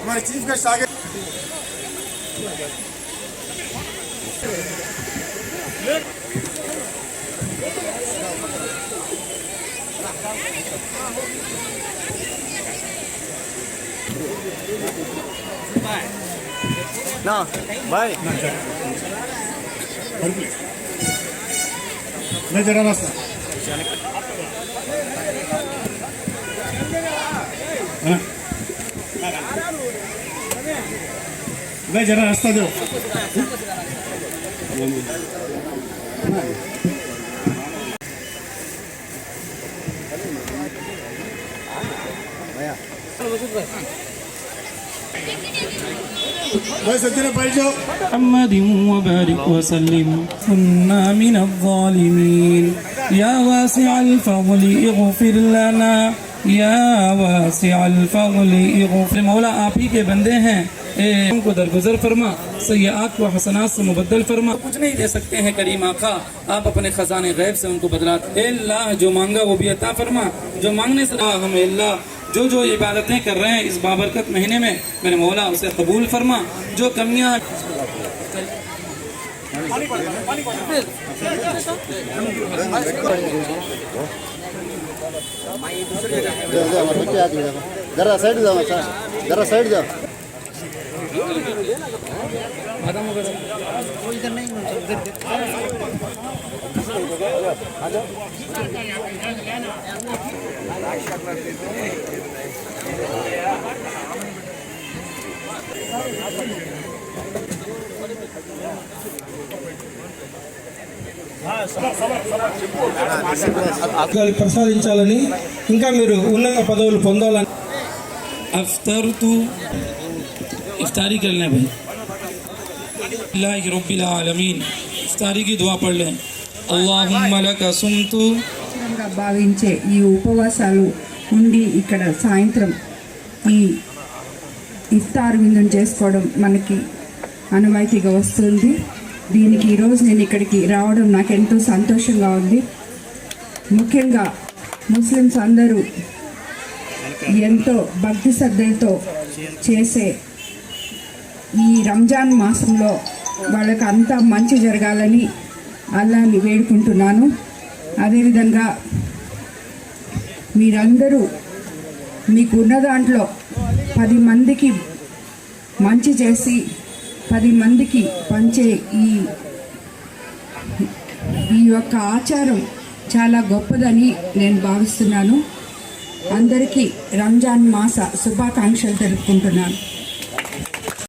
हमारे chief guest आगे ना भाई मैं जरा रास्ता हाँ? मैं जरा रास्ता दो भाई सज्जन भाई जो محمد وبارك وسلم، كنا من الظالمين. يا واسع الفضل اغفر لنا. یا واسع الفضل اغفر مولا، آپ ہی کے بندے ہیں۔ ہم کو درگزر فرما سیعات کو حسنات سے مبدل فرما۔ کچھ نہیں دے سکتے ہیں، کریم آقا۔ آپ اپنے خزان غیب سے ان کو بدلات اے اللہ، جو مانگا وہ بھی عطا فرما۔ جو مانگنے سے اللہ ہمیں اللہ۔ जो जो इबादतें कर रहे हैं इस बाबरकत महीने में मेरे मौला उसे कबूल फरमा, जो कमियाँ जाओ जरा साइड जाओ जरा साइड जाओ గారి ప్రసాదించాలని ఇంకా మీరు ఉన్నత పదవులు పొందాలని अफ्तर तो इफ्तारी कर लें भाई अल्लाह रब्बिल आलमीन इफ्तारी की दुआ पढ़ लें अल्लाहुम्मा लका सुमतु అవసరంగా భావించే ఈ ఉపవాసాలు ఉండి ఇక్కడ సాయంత్రం ఈ ఇఫ్తార్ విందును చేసుకోవడం మనకి అనువాయితీగా వస్తుంది దీనికి ఈరోజు నేను ఇక్కడికి రావడం నాకు ఎంతో సంతోషంగా ఉంది. ముఖ్యంగా ముస్లిమ్స్ అందరూ ఎంతో భక్తి శ్రద్ధలతో చేసే ఈ రంజాన్ మాసంలో వాళ్ళకి అంతా మంచి జరగాలని అల్లాని వేడుకుంటున్నాను. అదేవిధంగా మీరందరూ మీకున్న దాంట్లో పది మందికి మంచి చేసి పది మందికి పంచే ఈ ఈ యొక్క ఆచారం చాలా గొప్పదని నేను భావిస్తున్నాను. అందరికీ రంజాన్ మాస శుభాకాంక్షలు తెలుపుకుంటున్నాను.